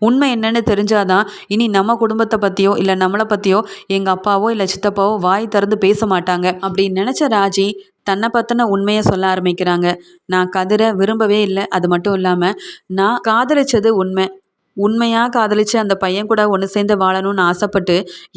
உண்மை என்னன்னு தெரிஞ்சாதான் இனி நம்ம குடும்பத்தை பற்றியோ இல்லை நம்மளை பற்றியோ எங்கள் அப்பாவோ இல்லை சித்தப்பாவோ வாய் திறந்து பேச மாட்டாங்க. அப்படின்னு நினச்ச ராஜி தன்னை பற்றின உண்மையை சொல்ல ஆரம்பிக்கிறாங்க. நான் கதிரை விரும்பவே இல்லை. அது மட்டும் இல்லாமல் நான் காதலிச்சது உண்மை. உண்மையாக காதலிச்சு அந்த பையன் கூட ஒன்று சேர்ந்து வாழணும்னு ஆசைப்பட்டு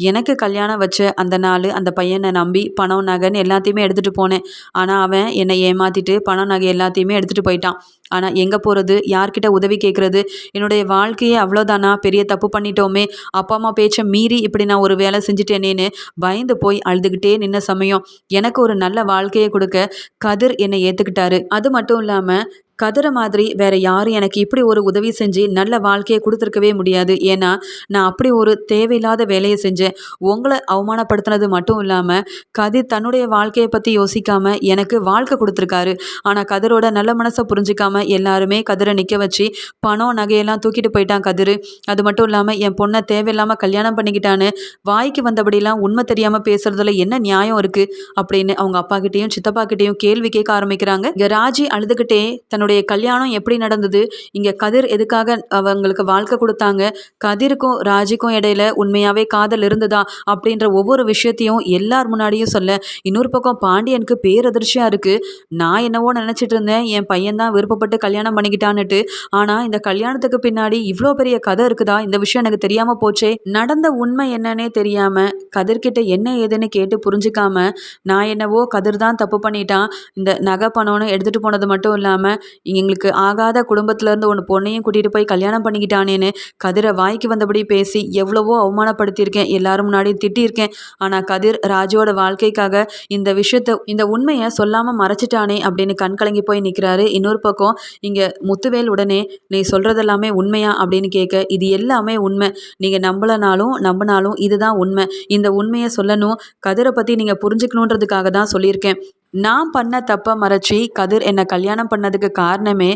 எனக்கு கல்யாணம் வச்ச அந்த நாள் அந்த பையனை நம்பி பணம் நகைன்னு எல்லாத்தையுமே எடுத்துகிட்டு போனேன். ஆனால் அவன் என்னை ஏமாற்றிட்டு பணம் நகை எல்லாத்தையுமே எடுத்துகிட்டு போயிட்டான். ஆனால் எங்கே போகிறது யார்கிட்ட உதவி கேட்குறது என்னுடைய வாழ்க்கையே அவ்வளோதானா பெரிய தப்பு பண்ணிட்டோமே. அப்பா அம்மா பேச்சை மீறி இப்படி நான் ஒரு வேலை செஞ்சுட்டேனேன்னு பயந்து போய் அழுதுகிட்டே நின்ன சமயம் எனக்கு ஒரு நல்ல வாழ்க்கையை கொடுக்க கதிர் என்னை ஏற்றுக்கிட்டாரு அது மட்டும் இல்லாமல் கதிரை மாதிரி வேற யாரும் எனக்கு இப்படி ஒரு உதவி செஞ்சு நல்ல வாழ்க்கையை கொடுத்துருக்கவே முடியாது. ஏன்னா நான் அப்படி ஒரு தேவையில்லாத வேலையை செஞ்சேன். உங்களை அவமானப்படுத்தினது மட்டும் இல்லாமல் கதிர் தன்னுடைய வாழ்க்கையை பற்றி யோசிக்காம எனக்கு வாழ்க்கை கொடுத்துருக்காரு. ஆனால் கதிரோட நல்ல மனசை புரிஞ்சிக்காம எல்லாருமே கதிரை நிற்க வச்சு பணம் நகையெல்லாம் தூக்கிட்டு போயிட்டான் கதிர். அது மட்டும் இல்லாமல் என் பொண்ணை தேவையில்லாமல் கல்யாணம் பண்ணிக்கிட்டான்னு வாய்க்கு வந்தபடிலாம் உண்மை தெரியாமல் பேசுறதுல என்ன நியாயம் இருக்குது அப்படின்னு அவங்க அப்பா கிட்டேயும் சித்தப்பா கிட்டேயும் கேள்வி கேட்க ஆரம்பிக்கிறாங்க. ராஜி அழுதுகிட்டே தன்னுடைய கல்யாணம் எப்படி நடந்தது? இங்கே கதிர் எதுக்காக அவங்களுக்கு வாழ்க்கை கொடுத்தாங்க? கதிருக்கும் ராஜிக்கும் இடையில உண்மையாகவே காதல் இருந்ததா? அப்படின்ற ஒவ்வொரு விஷயத்தையும் எல்லார் முன்னாடியும் சொல்ல இன்னொரு பக்கம் பாண்டியனுக்கு பேரதிர்ச்சியாக இருக்குது நான் என்னவோ நினச்சிட்டு இருந்தேன் என் பையன் தான் விருப்பப்பட்டு கல்யாணம் பண்ணிக்கிட்டான்னுட்டு. ஆனால் இந்த கல்யாணத்துக்கு பின்னாடி இவ்வளோ பெரிய கதை இருக்குதா? இந்த விஷயம் எனக்கு தெரியாமல் போச்சே. நடந்த உண்மை என்னன்னே தெரியாமல் கதிர்கிட்ட என்ன ஏதுன்னு கேட்டு புரிஞ்சுக்காம நான் என்னவோ கதிர் தான் தப்பு பண்ணிட்டான். இந்த நகை பணம்னு எடுத்துகிட்டு போனது மட்டும் இல்லாமல் எங்களுக்கு ஆகாத குடும்பத்துலேருந்து ஒன்று பொண்ணையும் கூட்டிகிட்டு போய் கல்யாணம் பண்ணிக்கிட்டானேன்னு கதிரை வாய்க்கு வந்தபடி பேசி எவ்வளவோ அவமானப்படுத்தியிருக்கேன். எல்லாரும் முன்னாடி திட்டியிருக்கேன். ஆனால் கதிர் ராஜுவோட வாழ்க்கைக்காக இந்த விஷயத்தை இந்த உண்மையை சொல்லாமல் மறைச்சிட்டானே அப்படின்னு கண் கலங்கி போய் நிற்கிறாரு இன்னொரு பக்கம் இங்கே முத்துவேல் உடனே நீ சொல்கிறதெல்லாமே உண்மையா? அப்படின்னு கேட்க இது எல்லாமே உண்மை. நீங்கள் நம்பலனாலும் நம்பினாலும் இதுதான் உண்மை. இந்த உண்மையை சொல்லணும். கதிரை பற்றி நீங்கள் புரிஞ்சுக்கணுன்றதுக்காக தான் சொல்லியிருக்கேன். நான் பண்ண தப்பை மறைச்சி கதிர் என்னை கல்யாணம் பண்ணதுக்கு காரணமே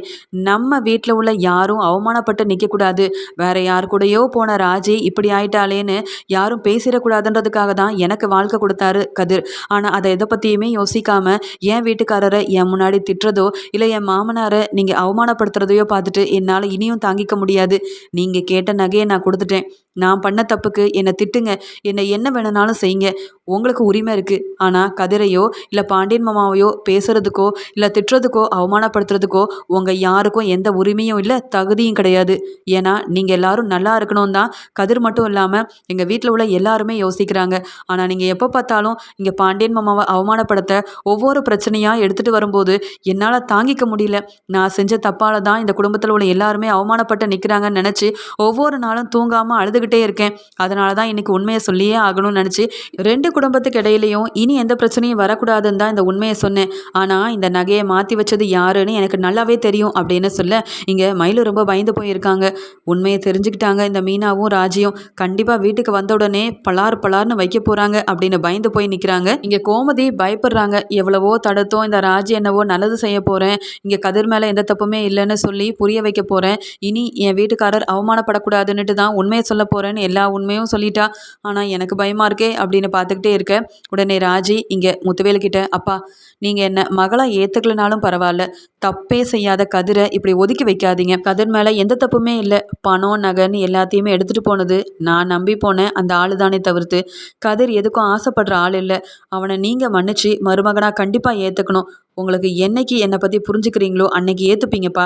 நம்ம வீட்டில் உள்ள யாரும் அவமானப்பட்டு நிற்கக்கூடாது வேற யார் கூடயோ போன ராஜி இப்படி ஆயிட்டாளேன்னு யாரும் பேசிடக்கூடாதுன்றதுக்காக தான் எனக்கு வாழ்க்கை கொடுத்தாரு கதிர். ஆனால் அதை எதை பற்றியுமே யோசிக்காம என் வீட்டுக்காரரை என் முன்னாடி திட்டுறதோ இல்லை என் மாமனாரை நீங்கள் அவமானப்படுத்துறதையோ பார்த்துட்டு என்னால் இனியும் தாங்கிக்க முடியாது. நீங்கள் கேட்ட நகையை நான் கொடுத்துட்டேன். நான் பண்ண தப்புக்கு என்னை திட்டுங்க. என்னை என்ன வேணும்னாலும் செய்யுங்க. உங்களுக்கு உரிமை இருக்குது ஆனால் கதிரையோ இல்லை பாண்டியன் மாமாவையோ பேசுகிறதுக்கோ இல்லை திட்டுறதுக்கோ அவமானப்படுத்துறதுக்கோ உங்கள் யாருக்கும் எந்த உரிமையும் இல்லை தகுதியும் கிடையாது. ஏன்னா நீங்கள் எல்லாரும் நல்லா இருக்கணும் தான் கதிர் மட்டும் இல்லாமல் எங்கள் வீட்டில் உள்ள எல்லாருமே யோசிக்கிறாங்க. ஆனால் நீங்கள் எப்போ பார்த்தாலும் இங்கே பாண்டியன் மாமாவை அவமானப்படுத்த ஒவ்வொரு பிரச்சனையாக எடுத்துகிட்டு வரும்போது என்னால் தாங்கிக்க முடியல. நான் செஞ்ச தப்பால் தான் இந்த குடும்பத்தில் உள்ள எல்லாருமே அவமானப்பட்டு நிற்கிறாங்கன்னு நினச்சி ஒவ்வொரு நாளும் தூங்காமல் அழுது இருக்கேன். அதனால தான் இன்றைக்கி உண்மையை சொல்லியே ஆகணும்னு நினச்சி ரெண்டு குடும்பத்துக்கு இடையிலையும் இனி எந்த பிரச்சனையும் வரக்கூடாதுன்னு தான் இந்த உண்மையை சொன்னேன். ஆனால் இந்த நகையை மாற்றி வச்சது யாருன்னு எனக்கு நல்லாவே தெரியும் அப்படின்னு சொல்ல இங்கே மயிலு ரொம்ப பயந்து போயிருக்காங்க. உண்மையை தெரிஞ்சுக்கிட்டாங்க இந்த மீனாவும் ராஜியும். கண்டிப்பாக வீட்டுக்கு வந்த உடனே பலார் பலார்னு வைக்க போகிறாங்க அப்படின்னு பயந்து போய் நிற்கிறாங்க இங்கே கோமதி பயப்படுறாங்க. எவ்வளவோ தடுத்தோம் இந்த ராஜி என்னவோ நல்லது செய்ய போகிறேன் இங்கே கதிர் மேலே எந்த தப்புமே இல்லைன்னு சொல்லி புரிய வைக்க போகிறேன் இனி என் வீட்டுக்காரர் அவமானப்படக்கூடாதுன்னுட்டு தான் உண்மையை சொல்ல போகிறேன்னு எல்லா உண்மையும் சொல்லிட்டா. ஆனால் எனக்கு பயமாக இருக்கே அப்படின்னு பார்த்துக்கிட்டே இருக்க. உடனே ராஜி இங்கே முத்துவேலுக்கிட்ட அப்பா நீங்கள் என்ன மகளாக ஏற்றுக்கலனாலும் பரவாயில்ல. தப்பே செய்யாத கதிரை இப்படி ஒதுக்கி வைக்காதீங்க. கதிர் மேலே எந்த தப்புமே இல்லை. பணம் நகைன்னு எல்லாத்தையுமே எடுத்துகிட்டு போனது. நான் நம்பி போனேன் அந்த ஆள் தானே தவிர்த்து. கதிர் எதுக்கும் ஆசைப்படுற ஆள் இல்லை. அவனை நீங்கள் மன்னிச்சு மருமகனாக கண்டிப்பாக ஏற்றுக்கணும் உங்களுக்கு என்னைக்கு என்னை பற்றி புரிஞ்சுக்கிறீங்களோ அன்னைக்கு ஏற்றுப்பீங்கப்பா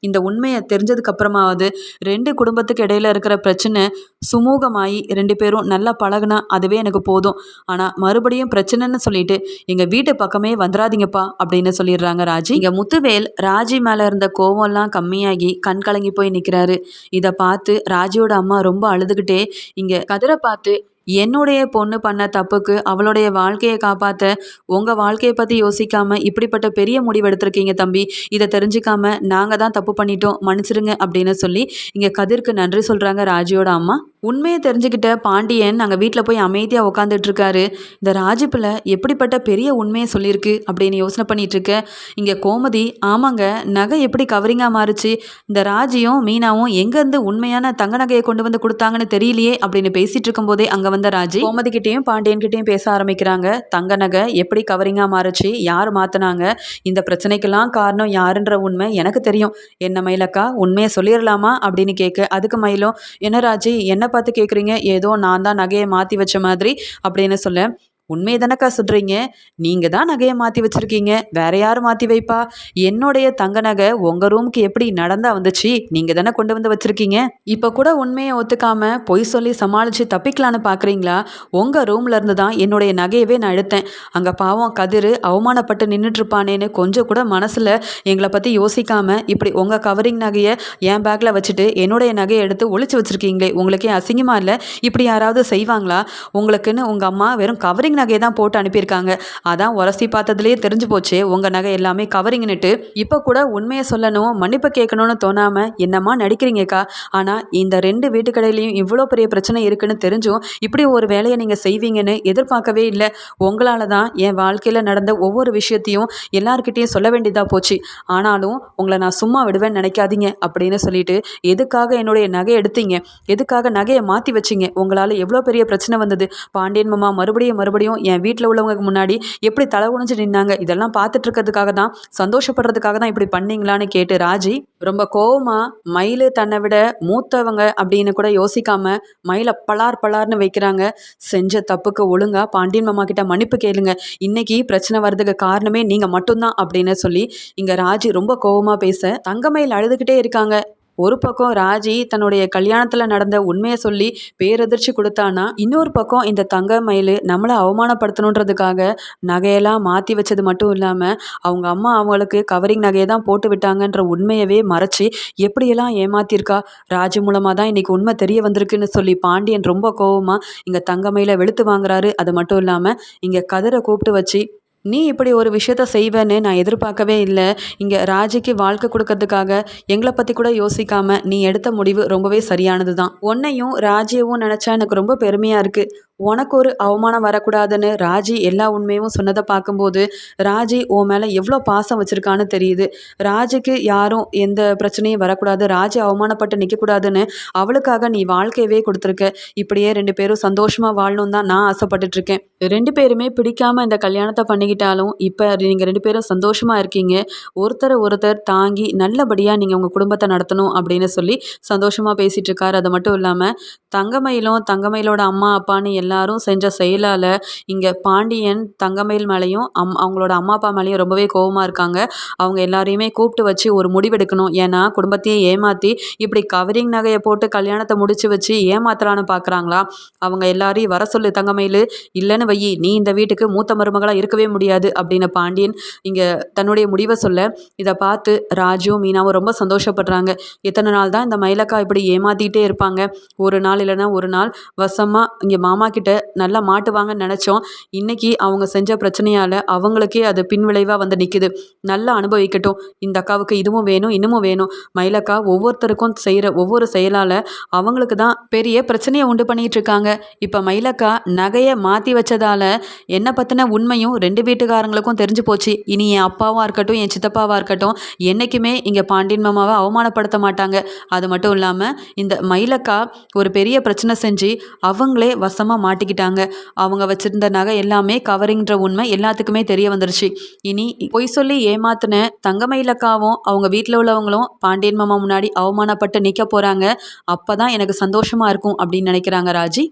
இந்த உண்மையை தெரிஞ்சதுக்கு அப்புறமாவது ரெண்டு குடும்பத்துக்கு இடையில இருக்கிற பிரச்சனை சுமூகமாகி ரெண்டு பேரும் நல்லா பழகுனா அதுவே எனக்கு போதும். ஆனால் மறுபடியும் பிரச்சனைன்னு சொல்லிட்டு எங்கள் வீட்டு பக்கமே வந்துடாதீங்கப்பா அப்படின்னு சொல்லிடுறாங்க ராஜி. இங்கே முத்துவேல் ராஜி மேலே இருந்த கோவம்லாம் கம்மியாகி கண் கலங்கி போய் நிற்கிறாரு இதை பார்த்து ராஜியோட அம்மா ரொம்ப அழுதுகிட்டே இங்கே கதிரை பார்த்து என்னுடைய பொண்ணு பண்ண தப்புக்கு அவளுடைய வாழ்க்கையை காப்பாற்ற உங்கள் வாழ்க்கையை பற்றி யோசிக்காமல் இப்படிப்பட்ட பெரிய முடிவு எடுத்திருக்கீங்க தம்பி. இதை தெரிஞ்சுக்காம நாங்கள் தான் தப்பு பண்ணிட்டோம் மன்னிச்சிருங்க அப்படின்னு சொல்லி இங்கே கதிர்க்கு நன்றி சொல்கிறாங்க ராஜியோட அம்மா. உண்மையை தெரிஞ்சுக்கிட்ட பாண்டியன் நாங்கள் வீட்டில் போய் அமைதியாக உட்காந்துட்டு இருக்காரு இந்த ராஜிப்பில் எப்படிப்பட்ட பெரிய உண்மையை சொல்லியிருக்கு அப்படின்னு யோசனை பண்ணிட்டு இருக்க இங்கே கோமதி ஆமாங்க நகை எப்படி கவரிங்காக மாறுச்சு? இந்த ராஜியும் மீனாவும் எங்கேருந்து உண்மையான தங்க நகையை கொண்டு வந்து கொடுத்தாங்கன்னு தெரியலையே அப்படின்னு பேசிகிட்டு இருக்கும்போதே அங்கே வந்த ராஜி கோமதி கிட்டேயும் பாண்டியன் கிட்டேயும் பேச ஆரம்பிக்கிறாங்க. தங்க நகை எப்படி கவரிங்காக மாறுச்சு? யார் மாற்றினாங்க இந்த பிரச்சனைக்கெல்லாம் காரணம் யாருன்ற உண்மை எனக்கு தெரியும். என்ன மயிலக்கா உண்மையை சொல்லிடலாமா அப்படின்னு கேட்க அதுக்கு மயிலும் என்ன ராஜி என்ன பார்த்து கேட்குறீங்க ஏதோ நான் தான் நகையை மாற்றி வச்ச மாதிரி அப்படின்னு சொல்ல. உண்மையை தானக்கா சொல்கிறீங்க நீங்கள் தான் நகையை மாற்றி வச்சுருக்கீங்க. வேற யார் மாற்றி வைப்பா? என்னுடைய தங்க நகை உங்கள் ரூமுக்கு எப்படி நடந்தா வந்துச்சு? நீங்கள் தானே கொண்டு வந்து வச்சுருக்கீங்க? இப்போ கூட உண்மையை ஒத்துக்காம பொய் சொல்லி சமாளித்து தப்பிக்கலான்னு பார்க்குறீங்களா உங்கள் ரூமில் இருந்து தான் என்னுடைய நகையவே நான் எடுத்தேன். அங்கே பாவம் கதிர் அவமானப்பட்டு நின்றுட்டுருப்பானேன்னு கொஞ்சம் கூட மனசில் எங்களை பற்றி யோசிக்காமல் இப்படி உங்கள் கவரிங் நகையை என் பேக்கில் வச்சுட்டு என்னுடைய நகையை எடுத்து ஒழிச்சு வச்சுருக்கீங்களே. உங்களுக்கே அசிங்கமாக இல்லை? இப்படி யாராவது செய்வாங்களா? உங்களுக்குன்னு உங்கள் அம்மா வெறும் கவரிங் நகையை தான் போட்டு அனுப்பியிருக்காங்க. அதான் உரசி பார்த்ததுலேயே தெரிஞ்சு போச்சு. உங்கள் நகை எல்லாமே கவரிங்னுட்டு. இப்போ கூட உண்மையை சொல்லணும் மன்னிப்பு கேட்கணும்னு தோணாமல் என்னம்மா நடிக்கிறீங்கக்கா? ஆனால் இந்த ரெண்டு வீட்டுக்கடையிலையும் இவ்வளோ பெரிய பிரச்சனை இருக்குன்னு தெரிஞ்சும் இப்படி ஒரு வேலையை நீங்கள் செய்வீங்கன்னு எதிர்பார்க்கவே இல்லை. உங்களால் தான் என் வாழ்க்கையில் நடந்த ஒவ்வொரு விஷயத்தையும் எல்லார்கிட்டேயும் சொல்ல வேண்டியதாக போச்சு. ஆனாலும் உங்களை நான் சும்மா விடுவேன்னு நினைக்காதீங்க அப்படின்னு சொல்லிட்டு எதுக்காக என்னுடைய நகை எடுத்தீங்க? எதுக்காக நகையை மாற்றி வச்சிங்க? உங்களால் எவ்வளோ பெரிய பிரச்சனை வந்தது? பாண்டியன் மாமா மறுபடியும் மறுபடியும் என் வீட்டில் உள்ளவங்களுக்கு முன்னாடி எப்படி தலை குனிஞ்சு நின்னாங்க? இதெல்லாம் பார்த்துட்டு இருக்கிறதுக்காக தான் சந்தோஷப்படுறதுக்காக தான் இப்படி பண்ணீங்களான்னு கேட்டு ராஜி ரொம்ப கோவமாக மயில் தன்னை விட மூத்தவங்க அப்படின்னு கூட யோசிக்காம மயிலை பலார் பலார்னு வைக்கிறாங்க. செஞ்ச தப்புக்கு ஒழுங்கா பாண்டியன் மாமா கிட்ட மன்னிப்பு கேளுங்க. இன்னைக்கு பிரச்சனை வர்றதுக்கு காரணமே நீங்கள் மட்டும்தான் அப்படின்னு சொல்லி இங்கே ராஜி ரொம்ப கோவமா பேச தங்கமயில் அழுதுகிட்டே இருக்காங்க. ஒரு பக்கம் ராஜி தன்னுடைய கல்யாணத்தில் நடந்த உண்மையை சொல்லி பேரதிர்ச்சி கொடுத்தானா இன்னொரு பக்கம் இந்த தங்க மயில் நம்மளை அவமானப்படுத்தணுன்றதுக்காக நகையெல்லாம் மாற்றி வச்சது மட்டும் இல்லாமல் அவங்க அம்மா அவங்களுக்கு கவரிங் நகையை தான் போட்டு விட்டாங்கன்ற உண்மையவே மறைச்சி எப்படியெல்லாம் ஏமாத்திருக்கா? ராஜி மூலமாக தான் இன்றைக்கி உண்மை தெரிய வந்திருக்குன்னு சொல்லி பாண்டியன் ரொம்ப கோவமாக இங்கே தங்கமயில வெளுத்து வாங்குறாரு. அது மட்டும் இல்லாமல் இங்கே கதிரை கூப்பிட்டு வச்சு நீ இப்படி ஒரு விஷயத்த செய்வேன்னு நான் எதிர்பார்க்கவே இல்லை. இங்கே ராஜிக்கு வாழ்க்கை கொடுக்கறதுக்காக எங்களை பற்றி கூட யோசிக்காமல் நீ எடுத்த முடிவு ரொம்பவே சரியானது தான். உன்னையும் ராஜியவும் நினச்சா எனக்கு ரொம்ப பெருமையாக இருக்குது உனக்கு ஒரு அவமானம் வரக்கூடாதுன்னு ராஜி எல்லா உண்மையும் சொன்னதை பார்க்கும்போது ராஜி உன் மேலே எவ்வளோ பாசம் வச்சுருக்கான்னு தெரியுது. ராஜிக்கு யாரும் எந்த பிரச்சனையும் வரக்கூடாது. ராஜி அவமானப்பட்டு நிற்கக்கூடாதுன்னு அவளுக்காக நீ வாழ்க்கையவே கொடுத்துருக்க. இப்படியே ரெண்டு பேரும் சந்தோஷமாக வாழணும் தான் நான் ஆசைப்பட்டுட்ருக்கேன் ரெண்டு பேருமே பிடிக்காம இந்த கல்யாணத்தை பண்ணி பண்ணிக்கிட்டாலும் இப்போ நீங்கள் ரெண்டு பேரும் சந்தோஷமாக இருக்கீங்க. ஒருத்தரை ஒருத்தர் தாங்கி நல்லபடியாக நீங்கள் உங்கள் குடும்பத்தை நடத்தணும் அப்படின்னு சொல்லி சந்தோஷமாக பேசிகிட்டு இருக்காரு. அது மட்டும் இல்லாமல் தங்கமயிலும் தங்கமயிலோட அம்மா அப்பான்னு எல்லாரும் செஞ்ச செயலால் இங்கே பாண்டியன் தங்கமயில் மேலேயும் அம் அவங்களோட அம்மா அப்பா மேலேயும் ரொம்பவே கோவமாக இருக்காங்க. அவங்க எல்லாரையுமே கூப்பிட்டு வச்சு ஒரு முடிவெடுக்கணும். ஏன்னா குடும்பத்தையே ஏமாற்றி இப்படி கவரிங் நகையை போட்டு கல்யாணத்தை முடிச்சு வச்சு ஏமாத்தலான்னு பார்க்குறாங்களா அவங்க எல்லாரையும் வர சொல்லு தங்கமயில். இல்லைன்னு வையி நீ இந்த வீட்டுக்கு மூத்த மருமகளாக இருக்கவே முடியாது அப்படின்னு பாண்டியன் இங்கே தன்னுடைய முடிவை சொல்ல இதை பார்த்து ராஜுவும் மீனாவும் ரொம்ப சந்தோஷப்படுறாங்க. எத்தனை நாள் தான் இந்த மயிலக்கா இப்படி ஏமாத்திட்டே இருப்பாங்க? ஒரு நாள் இல்லைன்னா ஒரு நாள். வசமாக இங்கே மாமா கிட்ட நல்லா மாட்டுவாங்கன்னு நினச்சோம். இன்றைக்கி அவங்க செஞ்ச பிரச்சனையால் அவங்களுக்கே அது பின்விளைவாக வந்து நிற்குது நல்லா அனுபவிக்கட்டும். இந்த அக்காவுக்கு இதுவும் வேணும் இன்னமும் வேணும். மயிலக்கா ஒவ்வொருத்தருக்கும் செய்கிற ஒவ்வொரு செயலால் அவங்களுக்கு தான் பெரிய பிரச்சனையை உண்டு பண்ணிகிட்டு இருக்காங்க. இப்போ மயிலக்கா நகையை மாற்றி வச்சதால் என்னை பற்றின உண்மையும் ரெண்டு வீட்டுக்காரங்களுக்கும் தெரிஞ்சு போச்சு. இனி என் அப்பாவாக இருக்கட்டும் என் சித்தப்பாவாக இருக்கட்டும் என்றைக்குமே இங்கே பாண்டியன் மாமாவை அவமானப்படுத்த மாட்டாங்க. அது மட்டும் இல்லாமல் இந்த மயிலக்கா ஒரு பெரிய பிரச்சனை செஞ்சு அவங்களே வசமாக மாட்டிக்கிட்டாங்க. அவங்க வச்சுருந்த நகை எல்லாமே கவரிங்கிற உண்மை எல்லாத்துக்குமே தெரிய வந்துருச்சு. இனி பொய் சொல்லி ஏமாத்தின தங்கமயிலக்காவும் அவங்க வீட்டில் உள்ளவங்களும் பாண்டியன் மாமா முன்னாடி அவமானப்பட்டு நிற்க போகிறாங்க அப்போ தான் எனக்கு சந்தோஷமாக இருக்கும் அப்படின்னு நினைக்கிறாங்க ராஜி.